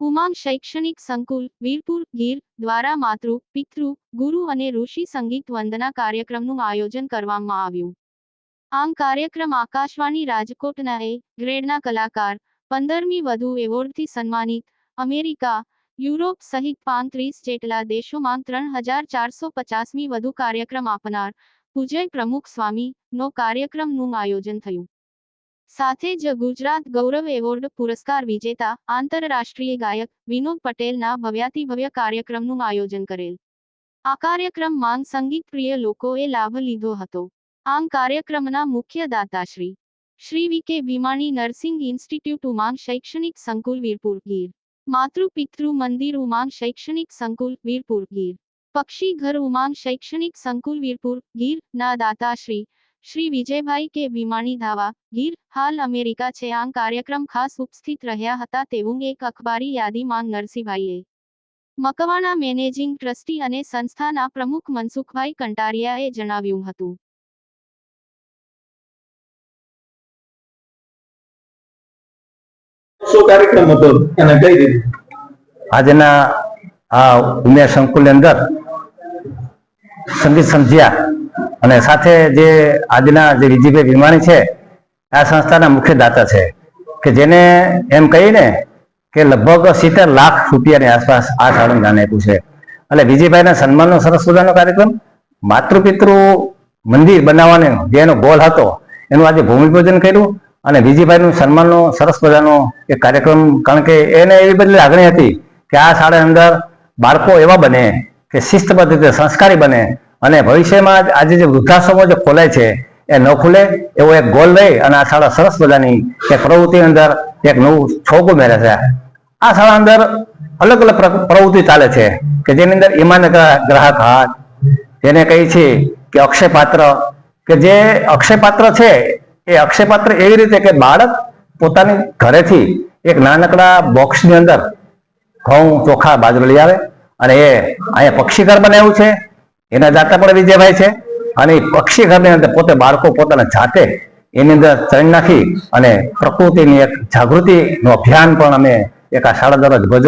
ઉમાંગ શૈક્ષણિક સંકુલ, વીરપુર, ગીર, દ્વારા માતૃ, પિતૃ, ગુરુ અને ઋષિ સંગીત વંદના કાર્યક્રમનું આયોજન કરવામાં આવ્યું. આમ કાર્યક્રમ આકાશવાણી રાજકોટના એ ગ્રેડના કલાકાર, પંદરમી વધુ એવોર્ડથી સન્માનિત, અમેરિકા, યુરોપ સહિત પાંત્રીસ જેટલા દેશોમાં ત્રણ હજાર ચારસો પચાસમી વધુ કાર્યક્રમ આપનાર, પૂજય પ્રમુખ સ્વામી નો કાર્યક્રમનું આયોજન થયું. સાથે જ ગુજરાત ગૌરવ એવોર્ડ પુરસ્કાર વિજેતા આંતરરાષ્ટ્રીય ગાયક વિનોદ પટેલના ભવ્યાતિભવ્ય કાર્યક્રમનું આયોજન કરેલ. આ કાર્યક્રમમાં સંગીત પ્રિય લોકોએ લાભ લીધો હતો. આમ કાર્યક્રમના મુખ્ય દાતાશ્રી શ્રી વી કે ભીમાણી નર્સિંગ ઇન્સ્ટિટ્યૂટ ઉમાંગ શૈક્ષણિક સંકુલ વીરપુર ગીર માતૃ પિતૃ મંદિર ઉમાંગ શૈક્ષણિક સંકુલ વીરપુર ગીર પક્ષી ઘર ઉમાંગ શૈક્ષણિક સંકુલ વીરપુર ગીર ના દાતાશ્રી શ્રી વિજયભાઈ કે ભીમાણી ધાવા ગીર હાલ અમેરિકા છે. આ કાર્યક્રમ ખાસ ઉપસ્થિત રહ્યા હતા તેવું એક અખબારી યાદીમાં નરસિંહભાઈએ. મકવાણા મેનેજિંગ ટ્રસ્ટી અને સંસ્થાના પ્રમુખ મનસુખભાઈ કંટારિયાએ જણાવ્યું હતું. કાર્યક્રમ હતો? એને કઈ રીતે આજના આ ઉમેર સંકુલની અંદર સંગીત સંધ્યા અને સાથે જે આજના જે વિજયભાઈ વિમાણી છે, આ સંસ્થાના મુખ્ય દાતા છે, કે જેને એમ કહીને કે લગભગ સિત્તેર લાખ રૂપિયાની આસપાસ આ શાળાનું દાન આપ્યું છે. એટલે વિજયભાઈના સન્માનનો સરસ મજાનો કાર્યક્રમ, માતૃપિતૃ મંદિર બનાવવાનો જેનો ગોલ હતો, એનું આજે ભૂમિપૂજન કર્યું અને વિજયભાઈનું સન્માનનો સરસ મજાનો એક કાર્યક્રમ, કારણ કે એને એવી બધી લાગણી હતી કે આ શાળા અંદર બાળકો એવા બને કે શિસ્તબદ્ધ રીતે સંસ્કારી બને અને ભવિષ્યમાં આજે જે વૃદ્ધાશ્રમો જે ખોલે છે, એ ન ખુલે એવો એક ગોલ લઈ અને આ શાળા સરસ મજાની એક પ્રવૃત્તિ અંદર એક નવું છોક ઉમેરે છે. આ શાળા અંદર અલગ અલગ પ્ર- પ્રવૃત્તિ ચાલે છે કે જેની અંદર ઈમાન ગ્રાહક હાથ, જેને કહી છે કે અક્ષયપાત્ર કે જે અક્ષયપાત્ર છે, એ અક્ષયપાત્ર એવી રીતે કે બાળક પોતાની ઘરેથી એક નાનકડા બોક્સની અંદર ઘઉં ચોખા બાજરો લઈ આવે અને એ અહીંયા પક્ષીઘર બનાવ્યું છે. એના દાતા પણ વિજયભાઈ છે. અને પક્ષી ઘરની અંદર પોતે બાળકો પોતાના જાતે એની અંદર ચણી નાખી અને પ્રકૃતિની એક જાગૃતિનું અભિયાન પણ અમે એક આ શાળા દ્વારા ધ્વજ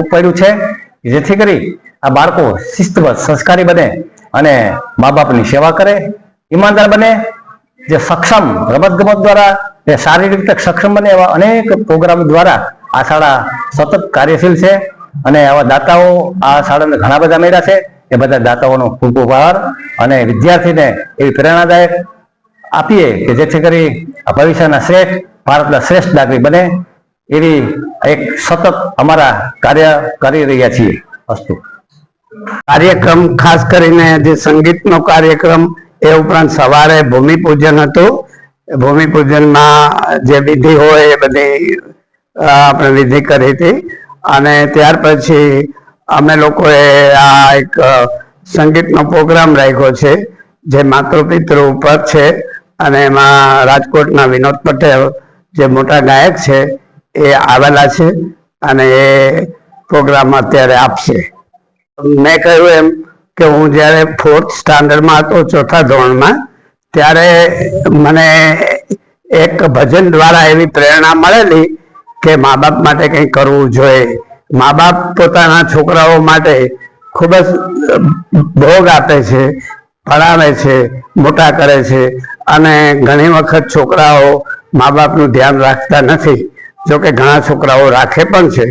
ઉપાડ્યું છે. જેથી કરી આ બાળકો શિસ્તબદ્ધ, સંસ્કારી બને અને મા બાપની સેવા કરે. ઈમાનદાર બને. જે સક્ષમ રમત ગમત દ્વારા જે શારીરિક રીતે સક્ષમ બને એવા અનેક પ્રોગ્રામ દ્વારા આ શાળા સતત કાર્યશીલ છે. અને આવા દાતાઓ આ શાળાને ઘણા બધા મળ્યા છે. એ બધા દાતાઓનો ખૂબ ખૂબ અને વિદ્યાર્થીને એવી પ્રેરણાદાયક આપીએ કે જેથી કરી ભવિષ્યના શ્રેષ્ઠ, ભારતના શ્રેષ્ઠ નાગરિક બને એવી એક સતત અમારા કાર્ય કરી રહ્યા છીએ અસ્તુ. કાર્યક્રમ ખાસ કરીને જે સંગીતનો કાર્યક્રમ એ ઉપરાંત સવારે ભૂમિપૂજન હતું. ભૂમિપૂજનમાં જે વિધિ હોય એ બધી આપણે વિધિ કરી હતી. અને ત્યાર પછી અમે લોકોએ આ એક સંગીતનો પ્રોગ્રામ રાખ્યો છે, જે માતૃપિતૃ ઉપર છે અને એમાં રાજકોટના વિનોદ પટેલ, જે મોટા ગાયક છે, એ આવેલા છે અને એ પ્રોગ્રામ અત્યારે આપશે. મેં કહ્યું એમ કે હું જ્યારે ફોર્થ સ્ટાન્ડર્ડમાં હતો, ચોથા ધોરણમાં, ત્યારે મને એક ભજન દ્વારા એવી પ્રેરણા મળેલી કે મા બાપ માટે કંઈ કરવું જોઈએ. મા બાપ પોતાના છોકરાઓ માટે ખૂબ જ ભોગ આપે છે, ભણાવે છે, મોટા કરે છે. અને ઘણી વખત છોકરાઓ મા બાપનું ધ્યાન રાખતા નથી. જોકે ઘણા છોકરાઓ રાખે પણ છે.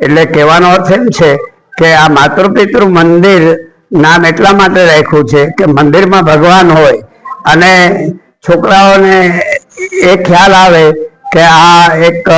એટલે કહેવાનો અર્થ એમ છે કે આ માતૃપિતૃ મંદિર નામ એટલા માટે રાખ્યું છે કે મંદિરમાં ભગવાન હોય અને છોકરાઓને એ ખ્યાલ આવે કે આ એક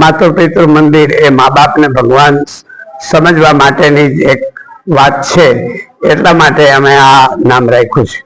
માતૃ પિતૃ મંદિર એ મા બાપને ભગવાન સમજવા માટેની એક વાત છે. એટલા માટે અમે આ નામ રાખ્યું છે.